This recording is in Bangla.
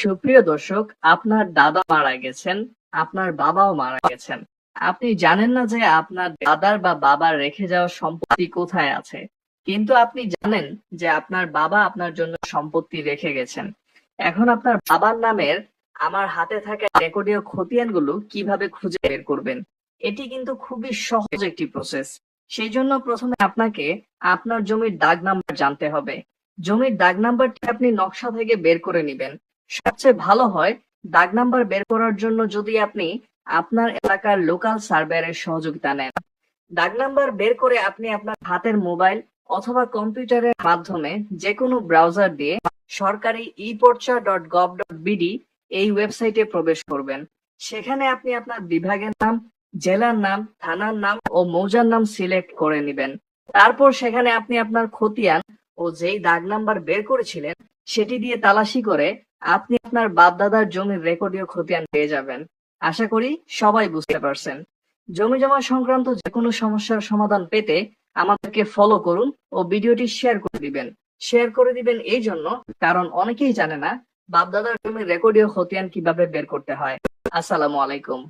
সুপ্রিয় দর্শক, আপনার দাদা মারা গেছেন, আপনার বাবাও মারা গেছেন। আপনি জানেন না যে আপনার দাদার বা বাবার রেখে যাওয়া সম্পত্তি কোথায় আছে। কিন্তু আপনি জানেন যে আপনার বাবা আপনার জন্য সম্পত্তি রেখে গেছেন। এখন আপনার বাবার নামের আমার হাতে থাকা রেকর্ডীয় খতিয়ানগুলো কীভাবে খুঁজে বের করবেন, এটি কিন্তু খুবই সহজ একটি প্রসেস সেই জন্য প্রথমে আপনাকে আপনার জমির দাগ নাম্বার জানতে হবে। জমির দাগ নাম্বারটি আপনি নকশা থেকে বের করে নেবেন। সবচেয়ে ভালো হয় দাগ নাম্বার বের করার জন্য যদি আপনি আপনার এলাকার লোকাল সার্ভেয়ারের সহযোগিতা নেন। দাগ নাম্বার বের করে আপনি আপনার হাতের মোবাইল অথবা কম্পিউটারের মাধ্যমে যে কোনো ব্রাউজার দিয়ে সরকারি ই পর্চা ডট গভ ডট বিডি এই ওয়েবসাইটে প্রবেশ করবেন। সেখানে আপনি আপনার বিভাগের নাম, জেলার নাম, থানার নাম ও মৌজার নাম সিলেক্ট করে নেবেন। তারপর সেখানে আপনি আপনার খতিয়ান ও যেই দাগ নাম্বার বের করেছিলেন, সেটি দিয়ে তালাশি করে আপনি আপনার বাপদাদার জমির রেকর্ডীয় খতিয়ান পেয়ে যাবেন। আশা করি সবাই বুঝতে পারছেন। জমি জমা সংক্রান্ত যে কোনো সমস্যার সমাধান পেতে আমাদেরকে ফলো করুন ও ভিডিওটি শেয়ার করে দিবেন। শেয়ার করে দিবেন এই জন্য, কারণ অনেকেই জানে না বাপদাদার জমির রেকর্ডীয় খতিয়ান কীভাবে বের করতে হয়। আসসালামু আলাইকুম।